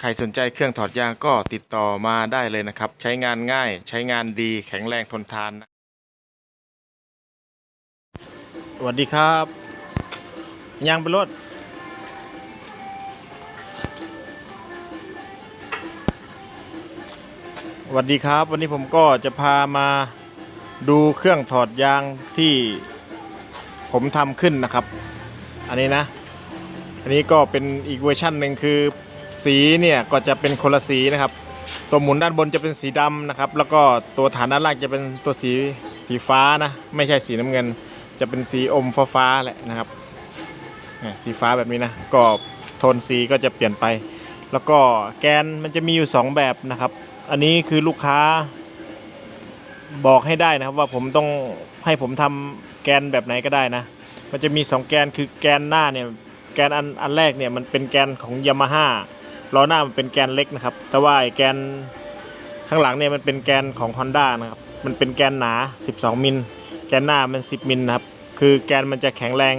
ใครสนใจเครื่องถอดยางก็ติดต่อมาได้เลยนะครับ ใช้งานง่าย ใช้งานดีแข็งแรงทนทานนะสวัสดีครับยางไปรถสวัสดีครับ วันนี้ผมก็จะพามาดูเครื่องถอดยางที่ผมทำขึ้นนะครับ อันนี้นะ อันนี้ก็เป็นอีกเวอร์ชันหนึ่งคือ สีเนี่ยก็จะเป็นคนละสีนะครับ ตัวหมุนด้านบนจะเป็นสีดำนะครับ แล้วก็ตัวฐานด้านล่างจะเป็นตัวสีสีฟ้านะ ไม่ใช่สีน้ำเงิน จะเป็นสีอมฟ้าฟ้าๆแหละนะครับสีฟ้าแบบนี้นะก็โทนสีก็จะเปลี่ยนไป แล้วก็แกนมันจะมีอยู่ 2 แบบนะครับ อันนี้คือลูกค้าบอกให้ได้นะครับว่าผมต้องให้ผมทำแกนแบบไหนก็ได้นะ มันจะมี 2 แกนคือแกนหน้าเนี่ยแกนอันอันแรกเนี่ยมันเป็นแกนของยามาฮ่า ล้อหน้ามันเป็นแกนเล็กนะครับ แต่ว่าไอ้แกนข้างหลังเนี่ยมันเป็นแกนของ Honda นะครับ มันเป็นแกนหนา 12 มิล แกนหน้ามัน 10 มิลนะครับ คือแกนมันจะแข็งแรง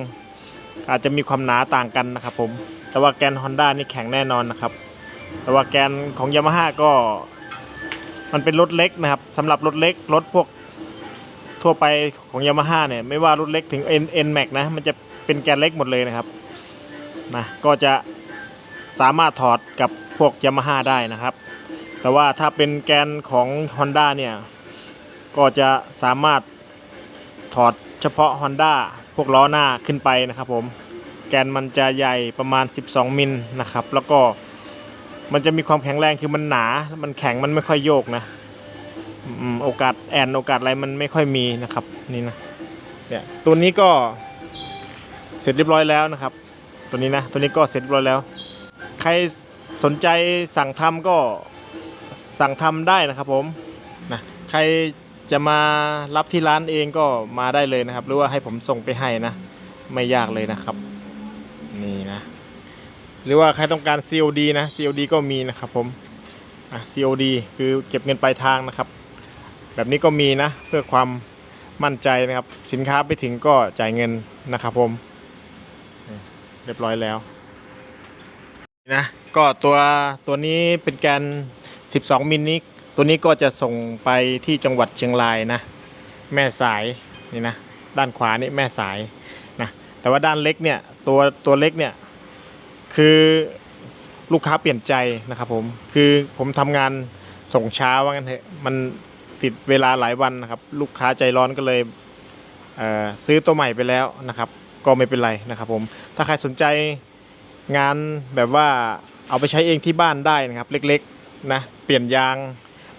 อาจจะมีความหนาต่างกันนะครับผม แต่ว่าแกน Honda นี่แข็งแน่นอนนะครับ แต่ว่าแกนของยามาฮ่าก็ มันเป็นรถเล็กนะครับสำหรับรถเล็กรถพวกทั่วไปของยามาฮ่าเนี่ยไม่ว่ารถเล็กถึง N N Max นะ มันจะเป็นแกนเล็กหมดเลยนะครับนะก็จะ สามารถถอดกับพวกยามาฮ่าได้นะครับ แต่ว่าถ้าเป็นแกนของ Honda เนี่ย ก็จะสามารถถอดเฉพาะ Honda พวกล้อหน้าขึ้นไปนะครับผมแกนมันจะใหญ่ประมาณ 12 มิลนะครับ แล้วก็มันจะมีความแข็งแรงคือมันหนา มันแข็งมันไม่ค่อยโยกนะอืมโอกาสแอนโอกาสอะไรมันไม่ค่อยมีนะครับนี่นะเนี่ยตัวนี้ก็เสร็จเรียบร้อยแล้วนะครับ ตัวนี้นะตัวนี้ก็เสร็จเรียบร้อยแล้ว ใครสนใจสั่งทำก็สั่งทำได้นะครับผมนะใครจะมารับที่ร้านเองก็มาได้เลยนะครับ หรือว่าให้ผมส่งไปให้นะ ไม่ยากเลยนะครับ นี่นะ หรือว่าใครต้องการ COD นะ COD ก็มีนะครับผมอะ COD คือเก็บเงินปลายทางนะครับ แบบนี้ก็มีนะ เพื่อความมั่นใจนะครับ สินค้าไปถึงก็จ่ายเงินนะครับผม เรียบร้อยแล้ว นะก็ตัวตัวนี้เป็นแกน 12 มิลนี้ตัวนี้ก็จะส่งไปที่จังหวัดเชียงรายนะ แม่สายนี่นะด้านขวานี่แม่สายนะแต่ว่าด้านเล็กเนี่ยตัวตัวเล็กเนี่ยคือลูกค้าเปลี่ยนใจนะครับผมคือผมทำงานส่งช้าว่างั้นเถอะมันติดเวลาหลายวันนะครับ ลูกค้าใจร้อนก็เลยเออซื้อตัวใหม่ไปแล้วนะครับ ก็ไม่เป็นไรนะครับผมถ้าใครสนใจ งานแบบว่าเอาไปใช้เองที่บ้านได้นะครับเล็กๆนะเปลี่ยนยาง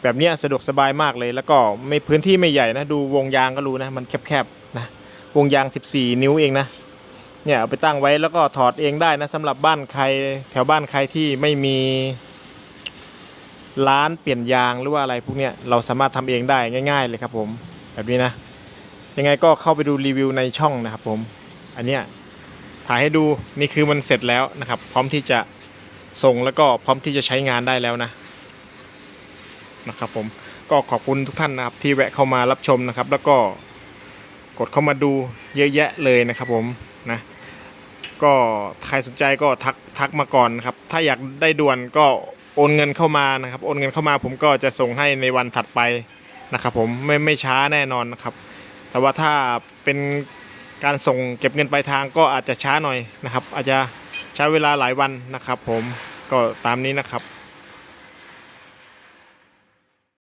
แบบนี้สะดวกสบายมากเลย แล้วก็ไม่พื้นที่ไม่ใหญ่นะดูวงยางก็รู้นะมันแคบๆนะวงยาง 14 นิ้วเองนะเนี่ยเอาไปตั้งไว้แล้วก็ถอดเองได้นะสำหรับบ้านใครแถวบ้านใครที่ไม่มีร้านเปลี่ยนยางหรือว่าอะไรพวกเนี้ยเราสามารถทำเองได้ง่าย ๆ เลยครับผมแบบนี้นะยังไงก็เข้าไปดูรีวิวในช่องนะครับผม อันเนี้ย ถ่ายให้ดูนี่คือมันเสร็จแล้วนะครับ พร้อมที่จะส่งแล้วก็พร้อมที่จะใช้งานได้แล้วนะนะครับผมก็ขอบคุณทุกท่านนะครับที่แวะเข้ามารับชมนะครับ แล้วก็กดเข้ามาดูเยอะแยะเลยนะครับผมนะก็ใครสนใจก็ทักทักมาก่อนนะครับ ถ้าอยากได้ด่วนก็โอนเงินเข้ามานะครับ โอนเงินเข้ามาผมก็จะส่งให้ในวันถัดไปนะครับ ผมไม่ไม่ช้าแน่นอนนะครับ แต่ว่าถ้าเป็น การส่งเก็บเงินปลายทางก็อาจจะช้าหน่อยนะครับ อาจจะใช้เวลาหลายวันนะครับ ผมก็ตามนี้นะครับ